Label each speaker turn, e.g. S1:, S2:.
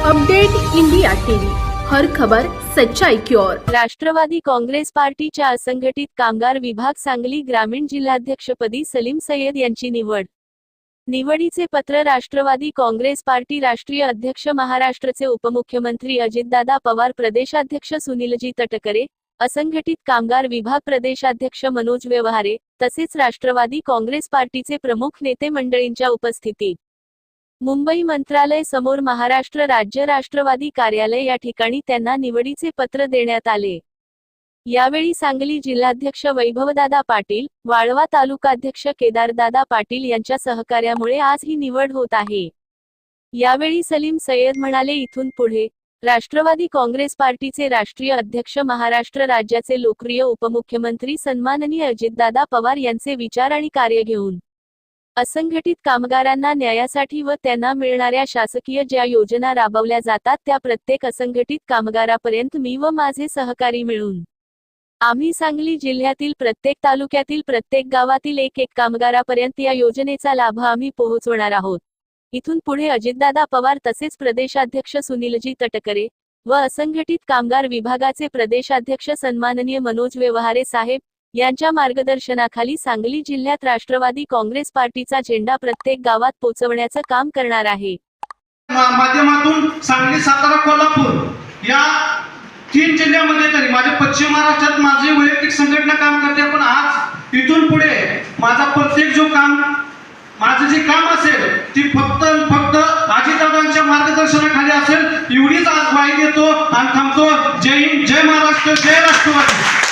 S1: Update India TV. हर खबर सच्चाई की ओर.
S2: राष्ट्रवादी काँग्रेस पार्टीच्या असंघटित कामगार विभाग सांगली ग्रामीण जिल्हाध्यक्षपदी सलीम सय्यद यांची निवड. निवडीचे पत्र राष्ट्रवादी काँग्रेस पार्टी राष्ट्रीय अध्यक्ष महाराष्ट्रचे उपमुख्यमंत्री अजितदादा पवार प्रदेशाध्यक्ष सुनीलजी तटकरे असंघटित कामगार विभाग प्रदेशाध्यक्ष मनोज व्यवहारे तसेच राष्ट्रवादी काँग्रेस पार्टीचे प्रमुख नेते मंडळींच्या उपस्थितीत. मुंबई मंत्रालय समोर महाराष्ट्र राज्य राष्ट्रवादी कार्यालय या ठिकाणी त्यांना निवडीचे पत्र देण्यात आले. यावेळी सांगली जिल्हाध्यक्ष वैभवदादा पाटील वाळवा तालुकाध्यक्ष केदारदादा पाटील यांच्या सहकार्यामुळे आज ही निवड होत आहे. यावेळी सलीम सय्यद म्हणाले इथून पुढे राष्ट्रवादी काँग्रेस पार्टीचे राष्ट्रीय अध्यक्ष महाराष्ट्र राज्याचे लोकप्रिय उपमुख्यमंत्री सन्माननीय अजितदादा पवार यांचे विचार आणि कार्य घेऊन असंघटित कामगारांना न्यायासाठी व त्यांना मिळणाऱ्या शासकीय ज्या योजना राबवल्या जातात त्या प्रत्येक असंघटित कामगारापर्यंत मी व माझे सहकारी मिळून. आम्ही सांगली जिल्ह्यातील प्रत्येक तालुक्यातील प्रत्येक गावातील एक एक कामगारापर्यंत या योजनेचा लाभ आम्ही पोहोचवणार आहोत. इथून पुढे अजितदादा पवार तसेच प्रदेशाध्यक्ष सुनीलजी तटकरे व असंघटित कामगार विभागाचे प्रदेशाध्यक्ष सन्माननीय मनोज व्यवहारे साहेब यांच्या मार्गदर्शनाखाली सांगली जिल्ह्यात राष्ट्रवादी काँग्रेस पार्टीचा झेंडा प्रत्येक गावात पोहोचवण्याचं काम करणार आहे.
S3: माध्यमातून सांगली सातारा कोल्हापूर या तीन जिल्ह्यामध्ये तरी माझ्या पश्चिम महाराष्ट्रात माझी वैयक्तिक संघटना काम करते पण आज इथून पुढे माझा प्रत्येक जो काम माझं जे काम असेल ती फक्त फक्त अजितदादांच्या मार्गदर्शनाखाली असेल एवढीच आज बाई देतो आणि थांबतो. जय हिंद जय महाराष्ट्र जय राष्ट्रवादी.